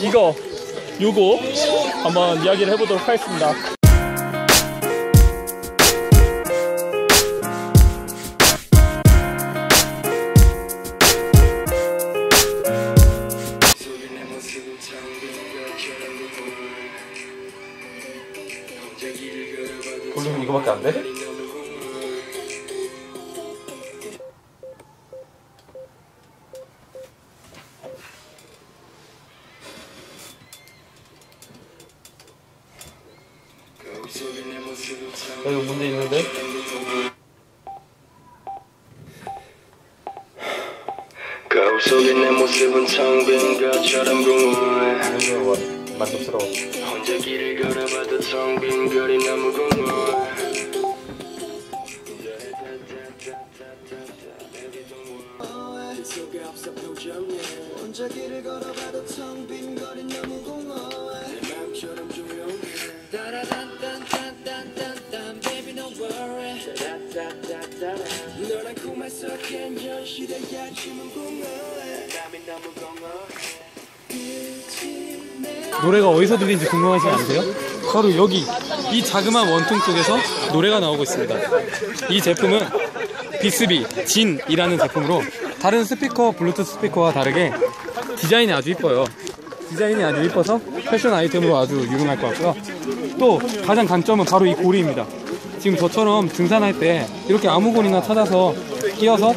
이거 요거 한번 이야기를 해보도록 하겠습니다. 볼륨 이거밖에 안 돼? 여기 문제 있는데? 거울 속에 내 모습은 텅빈 것처럼 이거 만족스러워. 혼자 길을 걸어봐도 텅빈 거리 너무 공허해 속에 없어 표정에 혼자 길을 걸어봐도 텅빈 거리 너무 공허해 내 맘처럼 조용해 따라단단단단단단 baby no worry 너랑 꿈만 속엔 현실의 야침은 공허해 땀이 너무 공허해 노래가 어디서 들리는지 궁금하지 않으세요? 바로 여기 이 자그마한 원통 쪽에서 노래가 나오고 있습니다. 이 제품은 비스비 진이라는 제품으로 다른 스피커 블루투스 스피커와 다르게 디자인이 아주 이뻐요. 디자인이 아주 이뻐서 패션 아이템으로 아주 유명할 것 같고요. 또 가장 단점은 바로 이 고리입니다. 지금 저처럼 등산할 때 이렇게 아무 고리나 찾아서 끼워서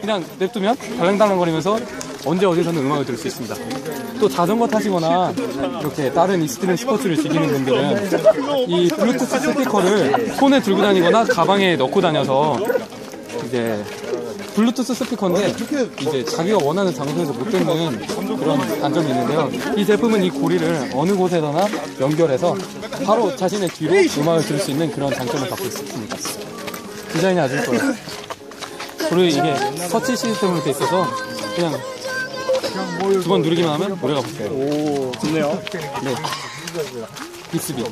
그냥 냅두면 달랑달랑거리면서 언제 어디서는 음악을 들을 수 있습니다. 또 자전거 타시거나 이렇게 다른 익스트림 스포츠를 즐기는 분들은 이 블루투스 스피커를 손에 들고 다니거나 가방에 넣고 다녀서 이제 블루투스 스피커인데 이제 자기가 원하는 장소에서 못 듣는 그런 단점이 있는데요. 이 제품은 이 고리를 어느 곳에서나 연결해서 바로 자신의 뒤로 음악을 들을 수 있는 그런 장점을 갖고 있습니다. 디자인이 아주 이뻐요. 그리고 이게 터치 시스템으로 돼 있어서 그냥 두 번 누르기만 하면 노래가 붙어요. 오, 좋네요. 네. 빅스비.